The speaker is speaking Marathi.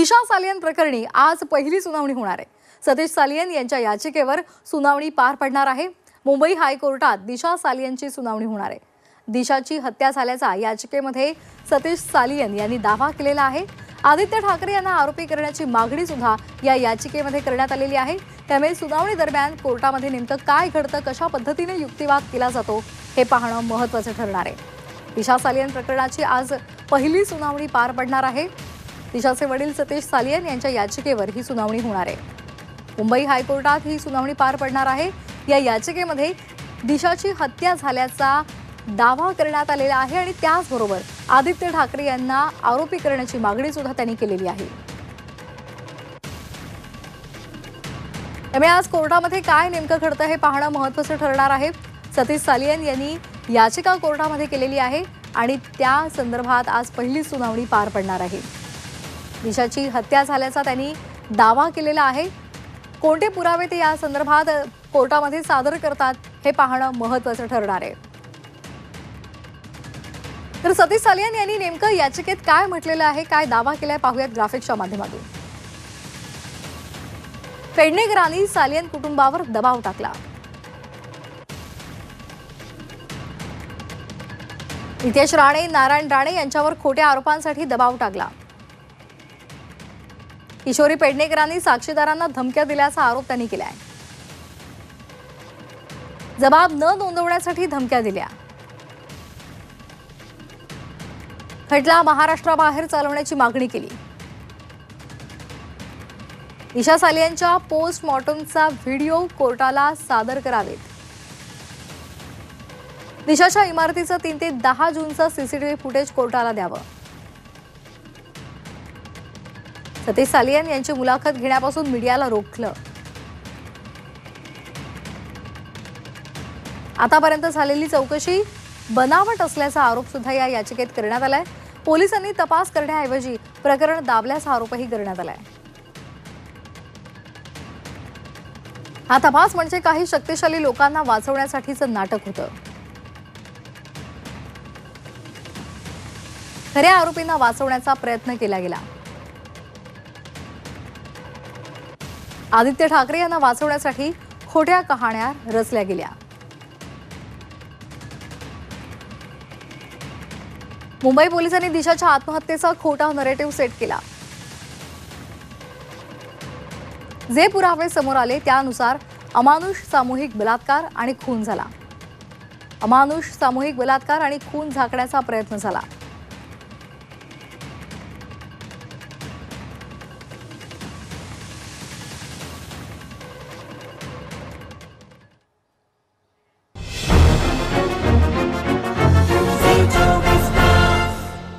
दिशा सालियन प्रकरणी आज पहिली सुनावणी होणार आहे. सतीश सालियन यांच्या याचिकेवर सुनावणी पार पडणार आहे. मुंबई हायकोर्टात दिशा सालियनची सुनावणी होणार आहे. दिशाची हत्या झाल्याचा याचिकेमध्ये सतीश सालियन यांनी दावा केलेला आहे. आदित्य ठाकरे यांना आरोपी करण्याची मागणी सुद्धा या याचिकेमध्ये करण्यात आलेली आहे. त्यामुळे सुनावणी दरम्यान कोर्टामध्ये नेमकं काय घडतं कशा पद्धतीने युक्तिवाद केला जातो हे पाहणं महत्त्वाचं ठरणार आहे. दिशा सालियन प्रकरणाची आज पहिली सुनावणी पार पडणार आहे. दिशाचे वडील सतीश सालियन यांच्या याचिकेवर ही सुनावणी होणार आहे. मुंबई हायकोर्टात ही सुनावणी पार पडणार आहे. या याचिकेमध्ये दिशाची हत्या झाल्याचा दावा करण्यात आलेला आहे आणि त्याचबरोबर आदित्य ठाकरे यांना आरोपी करण्याची मागणी सुद्धा त्यांनी केलेली आहे. त्यामुळे आज कोर्टामध्ये काय नेमकं घडतं हे पाहणं महत्त्वाचं ठरणार आहे. सतीश सालियन यांनी याचिका कोर्टामध्ये केलेली आहे आणि त्या संदर्भात आज पहिली सुनावणी पार पडणार आहे. दिशाची हत्या झाल्याचा त्यांनी दावा केलेला आहे. कोणते पुरावे ते या संदर्भात कोर्टामध्ये सादर करतात हे पाहणं महत्त्वाचं ठरणार आहे. तर सतीश सालियन यांनी नेमकं याचिकेत काय म्हटलेलं आहे काय दावा केलाय पाहूयात ग्राफिक्सच्या माध्यमातून. पेडणेकरांनी सालियन कुटुंबावर दबाव टाकला. नितेश राणे नारायण राणे यांच्यावर खोट्या आरोपांसाठी दबाव टाकला. किशोरी पेडणेकरांनी साक्षीदारांना धमक्या दिल्याचा आरोप त्यांनी केला आहे. जबाब न नोंदवण्यासाठी धमक्या दिल्या. खटला महाराष्ट्राबाहेर चालवण्याची मागणी केली. ईशा सालियांच्या पोस्टमॉर्टमचा व्हिडिओ कोर्टाला सादर करावेत. दिशाच्या इमारतीचं तीन ते दहा जूनचं सीसीटीव्ही फुटेज कोर्टाला द्यावं. सतीश सालियन यांची मुलाखत घेण्यापासून मीडियाला रोखलं. आतापर्यंत झालेली चौकशी बनावट असल्याचा आरोप सुद्धा या याचिकेत करण्यात आलाय. पोलिसांनी तपास करण्याऐवजी प्रकरण दाबल्याचा आरोपही करण्यात आलाय. हा तपास म्हणजे काही शक्तिशाली लोकांना वाचवण्यासाठीचं नाटक होतं. खऱ्या आरोपींना वाचवण्याचा प्रयत्न केला गेला. आदित्य ठाकरे यांना वाचवण्यासाठी खोट्या कहाण्या रचल्या गेल्या. मुंबई पोलिसांनी दिशाच्या आत्महत्येचा खोटा नरेटिव्ह सेट केला. जे पुरावे समोर आले त्यानुसार अमानुष सामूहिक बलात्कार आणि खून झाला. अमानुष सामूहिक बलात्कार आणि खून झाकण्याचा प्रयत्न झाला.